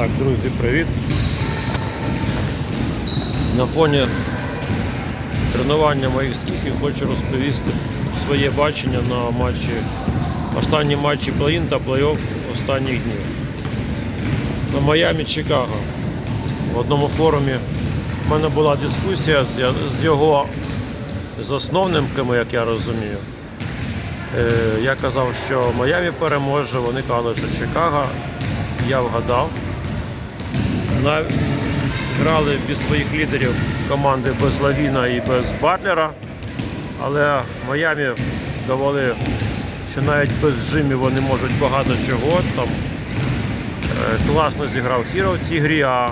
Так, друзі, привіт. На фоні тренування моїх скіфів хочу розповісти своє бачення на матчі, останні матчі плей-ін та плей-офф останніх днів. На Майамі Чикаго. В одному форумі в мене була дискусія з, його засновниками, як я розумію. Е, Я казав, що Майамі переможе, вони казали, що Чикаго. Я вгадав. Грали без своїх лідерів команди без Лавіна і без Батлера. Але Майамі довели, що навіть без Джимі вони можуть багато чого. Там е, класно зіграв Хіро в цій грі, а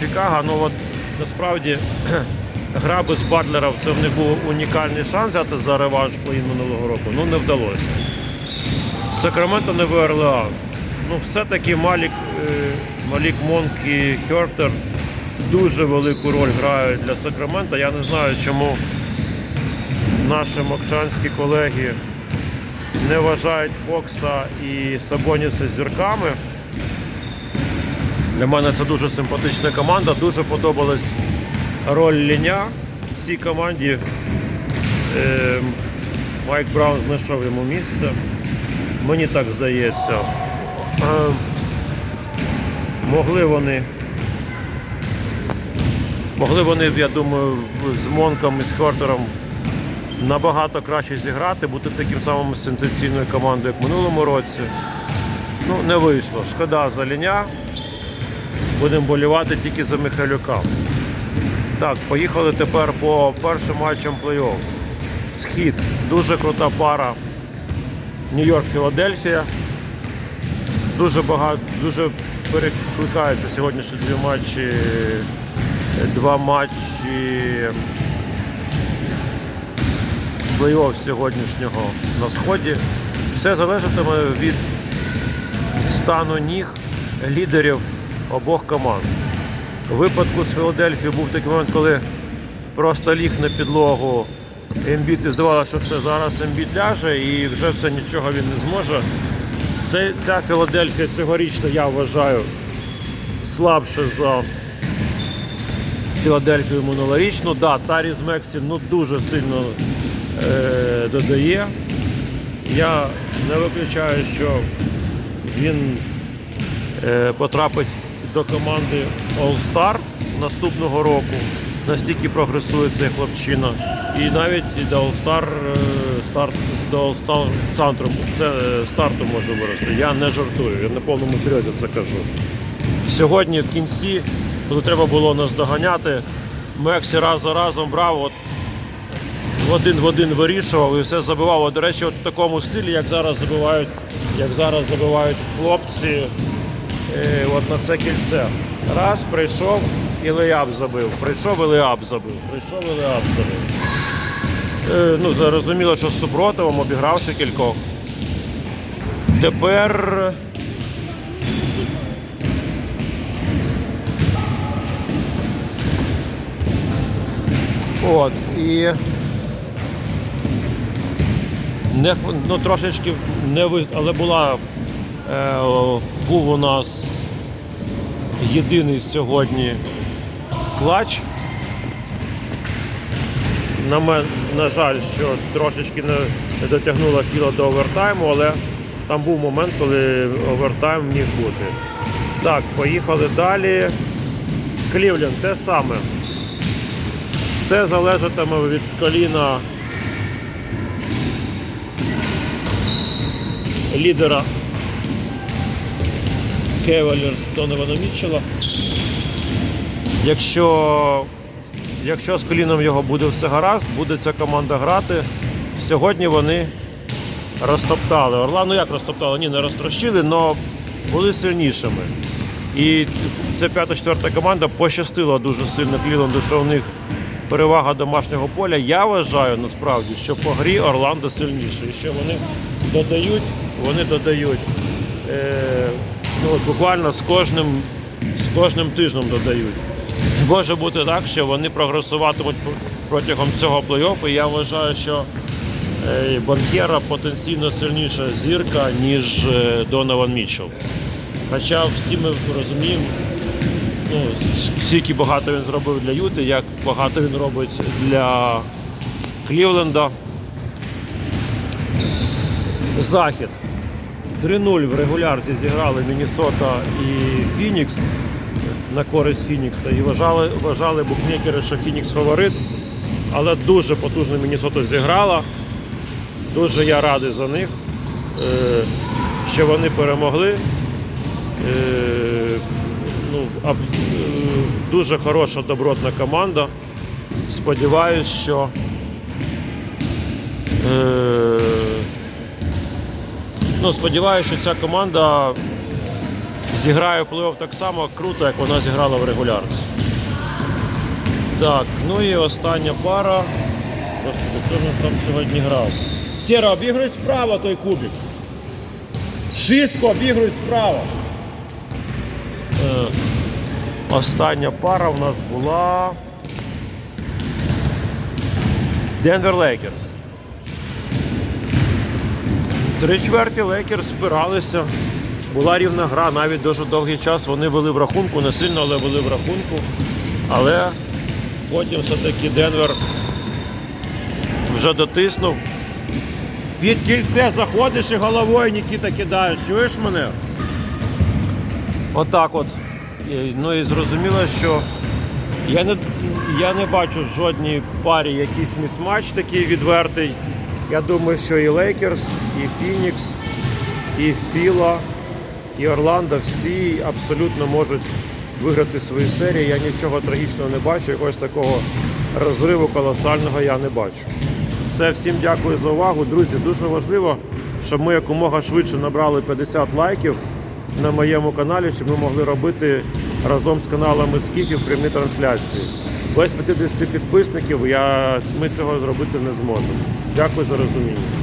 Чикаго, ну от насправді гра без Батлера це в них був унікальний шанс взяти за реванш плей минулого року. Ну не вдалося. Сакраменто не ВРЛА. Ну, все-таки Малік, е, Малік Монк і Хертер дуже велику роль грають для Сакрамента. Я не знаю, чому наші мокшанські колеги не вважають Фокса і Сабоніса зірками. Для мене це дуже симпатична команда. Дуже подобалась роль Ліня в цій команді. Е, Майк Браун знайшов йому місце. Мені так здається. Могли вони. Могли вони, я думаю, з Монком і з Хортером набагато краще зіграти, бути таким самим сенсаційною командою, як в минулому році. Ну, не вийшло. Шкода за ліня. Будемо болівати тільки за Михайлюка. Так, поїхали тепер по першим матчам плей-офф. Схід. Дуже крута пара. Нью-Йорк-Філадельфія. Дуже багато, дуже перекликаються сьогоднішні дві матчі. Два матчі плей-офф сьогоднішнього на сході. Все залежатиме від стану ніг лідерів обох команд. У випадку з Філадельфії був такий момент, коли просто ліг на підлогу Ембіт і здавалося, що все зараз Ембіт ляже і вже все нічого він не зможе. Це, ця Філадельфія цьогорічно, я вважаю, слабша за Філадельфію минулорічну. Да, Таріс Мексі ну, дуже сильно е, додає. Я не виключаю, що він е, потрапить до команди All-Star наступного року. Настільки прогресує цей хлопчина. І навіть до All-Star е, старт до центру це е, старту може вирости. Я не жартую, я на повному серйозі це кажу. Сьогодні в кінці, коли треба було нас доганяти, Мексі раз за разом брав, от в один в один вирішував і все забивав. От, До речі, от в такому стилі, як зараз забивають, як зараз забивають хлопці е, от на це кільце. Раз, прийшов і леяб забив. Прийшов і леяб забив. Прийшов і леяб забив. Е, ну, зрозуміло, що з супротивом, обігравши кількох. Тепер. От, і не, ну, трошечки не вис... але була, е, був у нас єдиний сьогодні клач. На, на жаль, що трошечки не, дотягнула філа до овертайму, але там був момент, коли овертайм міг бути. Так, поїхали далі. Клівленд те саме. Все залежатиме від коліна лідера Кевалерс Донована Мітчелла. Якщо, якщо з коліном його буде все гаразд, буде ця команда грати. Сьогодні вони розтоптали. Орла, ну як розтоптали? Ні, не розтрощили, але були сильнішими. І це п'ята-четверта команда пощастило дуже сильно Кліленду, що в них перевага домашнього поля. Я вважаю насправді, що по грі Орландо сильніше. І що вони додають, вони додають. Е, ну, буквально з кожним, з кожним тижнем додають. Може бути так, що вони прогресуватимуть протягом цього плей-оффу. Я вважаю, що Банкера потенційно сильніша зірка, ніж е, Донован Мітчелл. Хоча всі ми розуміємо, ну, скільки багато він зробив для Юти, як багато він робить для Клівленда. Захід. 3-0 в регулярці зіграли Міннесота і Фінікс на користь Фінікса. І вважали, вважали букмекери, що Фінікс фаворит. Але дуже потужно Міннесота зіграла. Дуже я радий за них, е, що вони перемогли. Е, Ну, е, дуже хороша добротна команда. Сподіваюсь, що ну, сподіваюся, що ця команда зіграє в плей-офф так само круто, як вона зіграла в регулярці. Так, ну і остання пара. Господи, хто нас там сьогодні грав? Сєра, обігруй справа той кубик. Шістку обігруй справа. Е, остання пара у нас була. Денвер Лейкерс. Три чверті Лейкерс спиралися. Була рівна гра, навіть дуже довгий час вони вели в рахунку, не сильно, але вели в рахунку. Але потім все-таки Денвер вже дотиснув. Під кільце заходиш і головою Нікіта кидаєш. Чуєш мене? Отак от. І, Ну і зрозуміло, що я не, я не бачу жодній парі якийсь місматч такий відвертий. Я думаю, що і Лейкерс, і Фінікс, і Філа, і Орландо всі абсолютно можуть виграти свої серії. Я нічого трагічного не бачу, якогось такого розриву колосального я не бачу. Все, всім дякую за увагу. Друзі, дуже важливо, щоб ми якомога швидше набрали 50 лайків на моєму каналі, щоб ми могли робити разом з каналами Скіфів прямі трансляції. Без 50 підписників я, ми цього зробити не зможемо. Дякую за розуміння.